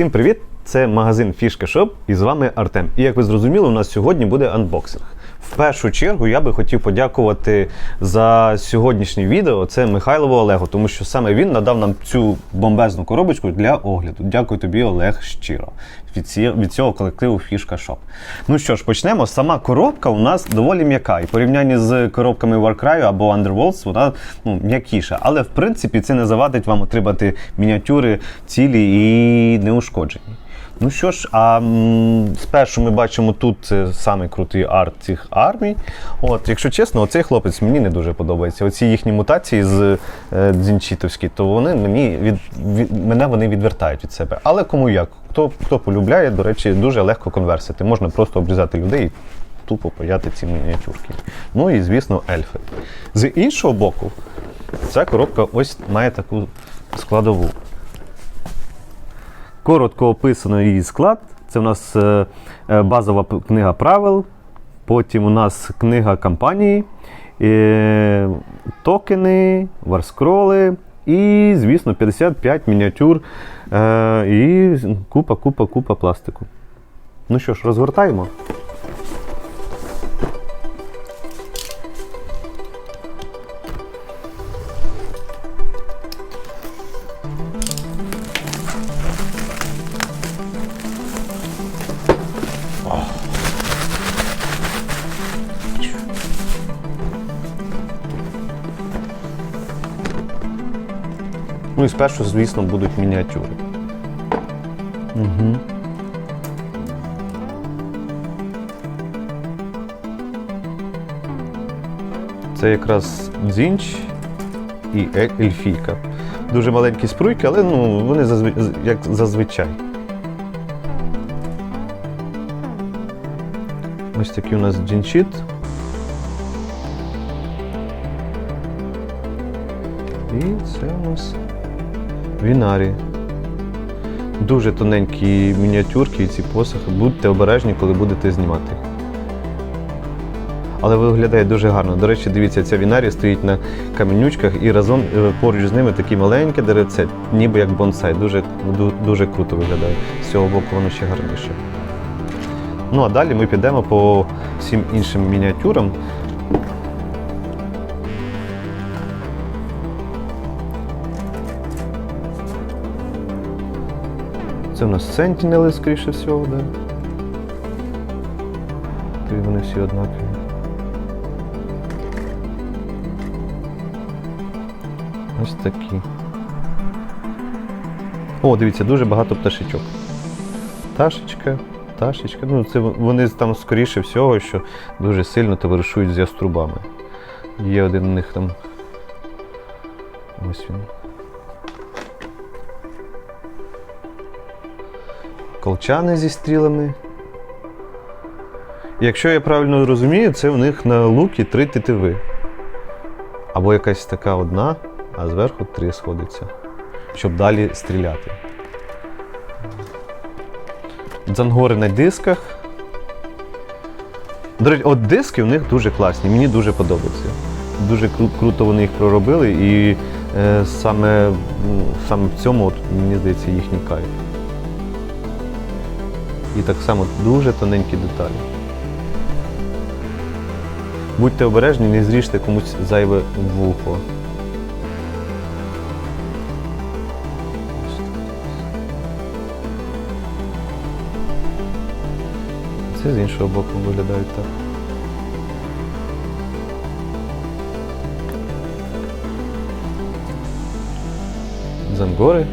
Всім привіт! Це магазин Фішка Шоп і з вами Артем. І як ви зрозуміли, у нас сьогодні буде анбоксинг. В першу чергу я би хотів подякувати за сьогоднішнє відео. Це Михайлову Олегу, тому що саме він надав нам цю бомбезну коробочку для огляду. Дякую тобі, Олег, щиро. Від, цього колективу Фішка Шоп. Ну що ж, почнемо. Сама коробка у нас доволі м'яка. І порівнянні з коробками Warcry або Underworlds вона ну, м'якіша. Але в принципі це не завадить вам отримати мініатюри цілі і неушкоджені. Ну що ж, а спершу ми бачимо тут е, самий крутий арт цих армій. От, якщо чесно, оцей хлопець мені не дуже подобається. Оці їхні мутації з е, дзінчітовські, то вони мені від, від мене вони відвертають від себе. Але кому як? Хто хто полюбляє, до речі, дуже легко конверсити. Можна просто обрізати людей і тупо паяти ці мініатюрки. Ну і звісно, ельфи. З іншого боку, ця коробка ось має таку складову. Коротко описано її склад. Це у нас е, е, базова книга правил, потім у нас книга кампанії, е, токени, варскроли і, звісно, 55 мініатюр і купа, купа, купа пластику. Ну що ж, розгортаємо. Ну і спершу, звісно, будуть мініатюри. Угу. Це якраз дзінч і е- ельфійка. Дуже маленькі спруйки, але ну, вони зазв- як зазвичай. Ось такий у нас джинчит. І це у нас Вінарі. Дуже тоненькі мініатюрки і ці посохи. Будьте обережні, коли будете знімати. Але виглядає дуже гарно. До речі, дивіться, ця Вінарі стоїть на каменючках і разом е, поруч з ними такі маленькі деревце, ніби як бонсай. Дуже, дуже круто виглядає. З цього боку воно ще гарніше. Ну а далі ми підемо по всім іншим мініатюрам. Це у нас сентінели, скоріше всього, да? Тобі вони всі однакові. Ось такі. О, дивіться, дуже багато пташечок. Пташечка, пташечка. Ну, це вони там, скоріше всього, що дуже сильно товаришують з яструбами. Є один у них там. Ось він. Колчани зі стрілами. Якщо я правильно розумію, це в них на лукі три тетиви. Або якась така одна, а зверху три сходиться, щоб далі стріляти. Дзангори на дисках. До речі, от диски у них дуже класні, мені дуже подобаються. Дуже кру- круто вони їх проробили, і е, саме, саме в цьому, от, мені здається, їхній кайф. І так само дуже тоненькі деталі. Будьте обережні, не зріжте комусь зайве вухо. Це з іншого боку виглядають так. Зангори.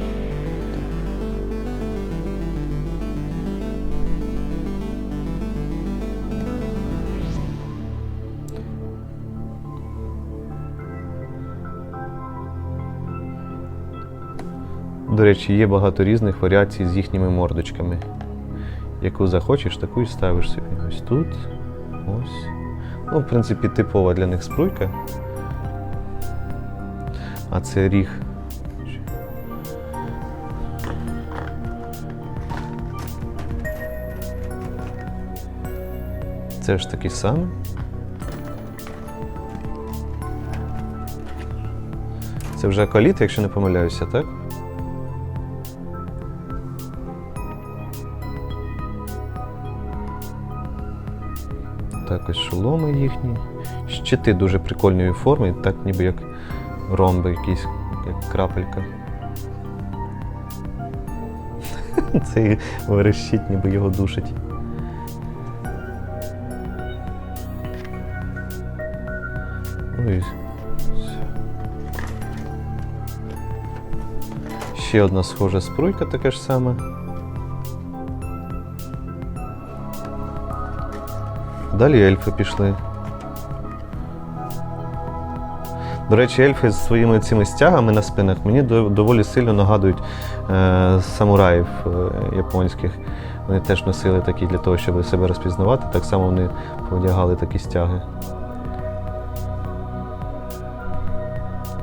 До речі, є багато різних варіацій з їхніми мордочками. Яку захочеш, таку і ставиш собі. Ось тут. Ось. Ну, в принципі, типова для них спруйка. А це ріг. Це ж таки саме. Це вже акаліт, якщо не помиляюся, так? Так ось шоломи їхні. Щити дуже прикольної форми, так ніби як ромби якісь, як крапелька. Цей верещить, ніби його душить. Ну і. Ще одна схожа спруйка така ж сама. Далі ельфи пішли. До речі, ельфи з своїми цими стягами на спинах мені доволі сильно нагадують е, самураїв е, японських. Вони теж носили такі для того, щоб себе розпізнавати. Так само вони повдягали такі стяги.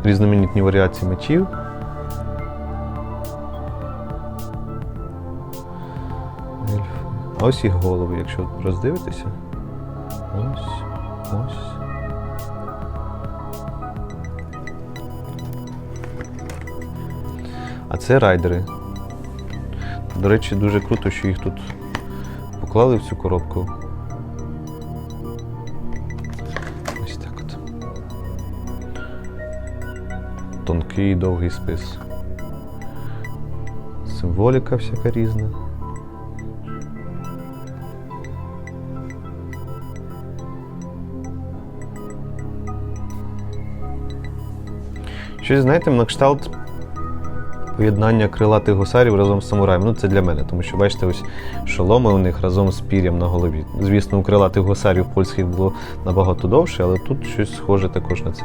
Різноманітні варіації мечів. А ось їх голови, якщо роздивитися. А це райдери. До речі, дуже круто, що їх тут поклали в цю коробку. Ось так от. Тонкий довгий спис. Символіка всяка різна. Щось, знаєте, на кшталт поєднання крилатих гусарів разом з самураєм. Ну, це для мене, тому що бачите, ось шоломи у них разом з пір'ям на голові. Звісно, у крилатих гусарів польських було набагато довше, але тут щось схоже також на це.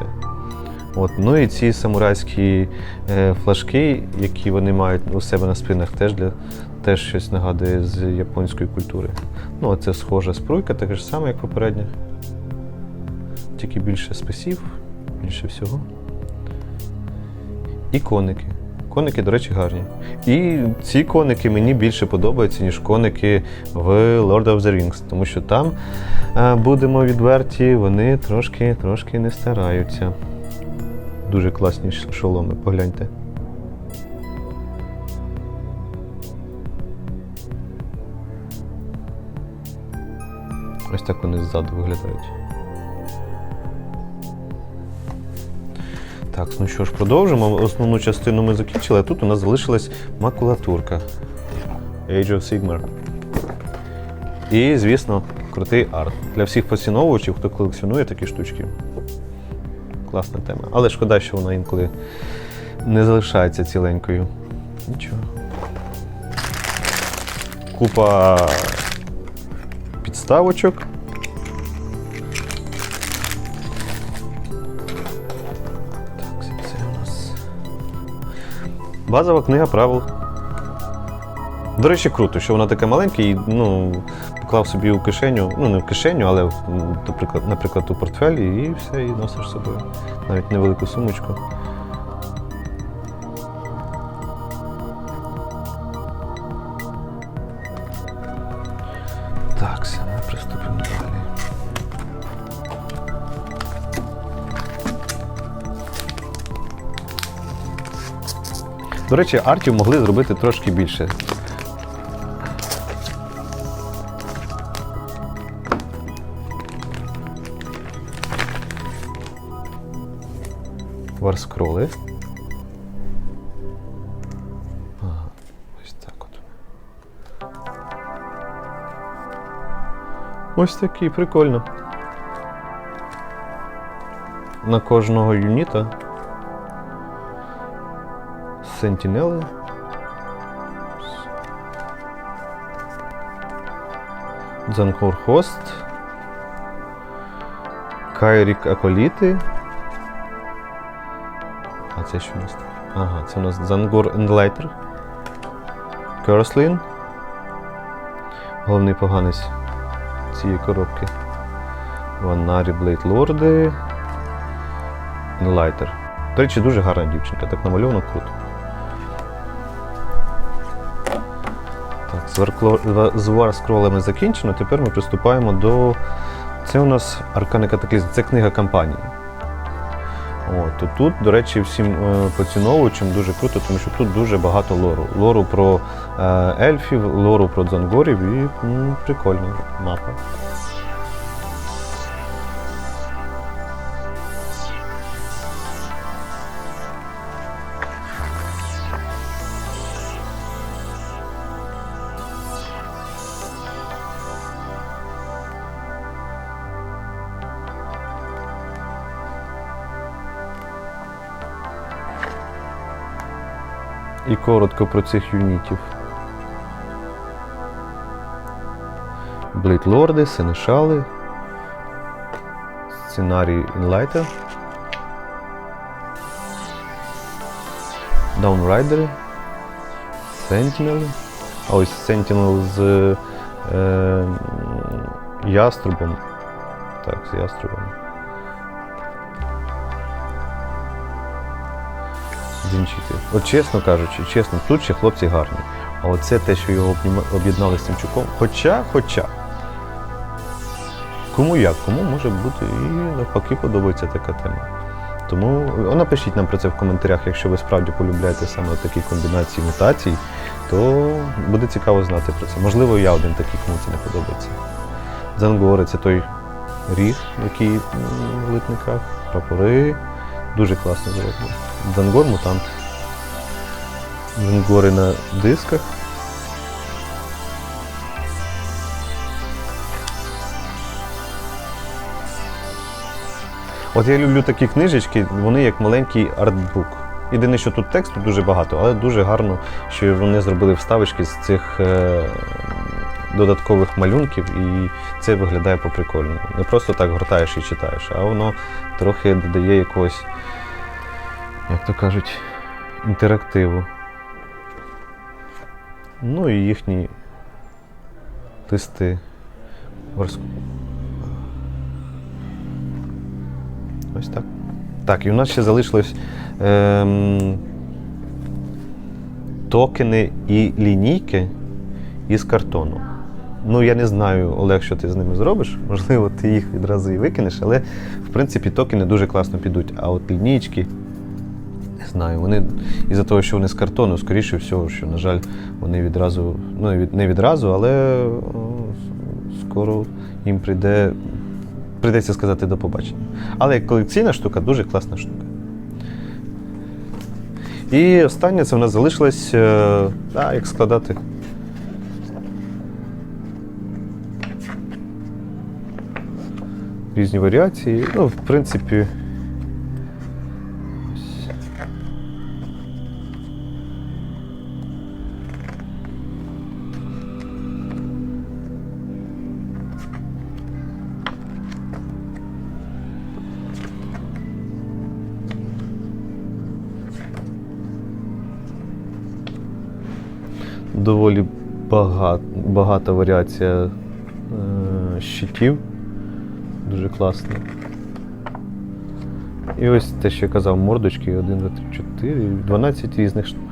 От. Ну і ці самурайські е, флажки, які вони мають у себе на спинах, теж, для, теж щось нагадує з японської культури. Ну, а це схожа спруйка, така ж сама, як попередня. Тільки більше списів, більше всього. І коники. Коники, до речі, гарні. І ці коники мені більше подобаються, ніж коники в Lord of the Rings, тому що там, е, будемо відверті, вони трошки, трошки не стараються. Дуже класні шоломи, погляньте. Ось так вони ззаду виглядають. Так, ну що ж, продовжимо. Основну частину ми закінчили, а тут у нас залишилась макулатурка. Age of Sigmar. І, звісно, крутий арт. Для всіх поціновувачів, хто колекціонує такі штучки. Класна тема. Але шкода, що вона інколи не залишається ціленькою. Нічого. Купа підставочок. Базова книга правил. До речі, круто, що вона така маленька і ну, поклав собі у кишеню, ну не в кишеню, але наприклад, наприклад, у портфель і все, і носиш з собою. Навіть невелику сумочку. До речі, артів могли зробити трошки більше. Варскроли. Ось так от. Ось такий, прикольно. На кожного юніта. Сентінели. Дзанкур Хост. Кайрік Аколіти. А це що у нас? Ага, це у нас Зангур Ендлайтер. Керслін. Головний поганець цієї коробки. Ваннарі Блейд Лорди. Енлайтер. До речі, дуже гарна дівчинка, так намальовано круто. З, варскролами закінчено. Тепер ми приступаємо до. Це у нас Аркани Катаклізм, це книга кампанії. От, тут, до речі, всім е, поціновувачам дуже круто, тому що тут дуже багато лору. Лору про е, ельфів, лору про дзангорів і м, прикольна мапа. І коротко про цих юнітів. Блейдлорди, Сенешали, сценарій Enlighter, Даунрайдери, Сентінели. А ось Сентінел з е, яструбом. Так, з яструбом. Дінчити. От чесно кажучи, чесно, тут ще хлопці гарні. А оце те, що його об'єднали з Тимчуком. Хоча, хоча. Кому як, кому може бути і навпаки подобається така тема. Тому напишіть нам про це в коментарях, якщо ви справді полюбляєте саме такі комбінації мутацій, то буде цікаво знати про це. Можливо, я один такий, кому це не подобається. Зангори це той ріг, який в литниках, прапори. Дуже класно зроблено. Зангор мутант. Зангори на дисках. От я люблю такі книжечки, вони як маленький артбук. Єдине, що тут тексту дуже багато, але дуже гарно, що вони зробили вставочки з цих е, додаткових малюнків, і це виглядає поприкольно. Не просто так гортаєш і читаєш, а воно трохи додає якогось, як то кажуть, інтерактиву. Ну і їхні листи. Ось так. Так, і у нас ще залишилось ем, токени і лінійки із картону. Ну, я не знаю, Олег, що ти з ними зробиш. Можливо, ти їх відразу і викинеш, але в принципі токени дуже класно підуть. А от лінійки, знаю, вони із-за того, що вони з картону, скоріше всього, що, на жаль, вони відразу, ну не відразу, але скоро їм прийде, прийдеться сказати до побачення. Але колекційна штука, дуже класна штука. І останнє це в нас залишилось, е, а, як складати. Різні варіації. Ну, в принципі. Доволі багат, багата варіація е, щитів. Дуже класно. І ось те, що я казав, мордочки 1, 2, 3, 4, 12 різних штук.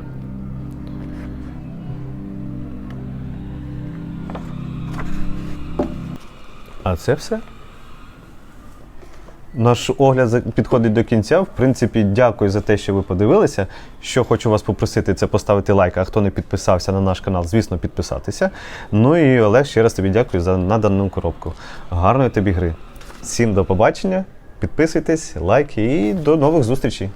А це все? Наш огляд підходить до кінця. В принципі, дякую за те, що ви подивилися. Що хочу вас попросити, це поставити лайк, а хто не підписався на наш канал, звісно, підписатися. Ну і Олег, ще раз тобі дякую за надану коробку. Гарної тобі гри. Всім до побачення, підписуйтесь, лайк і до нових зустрічей.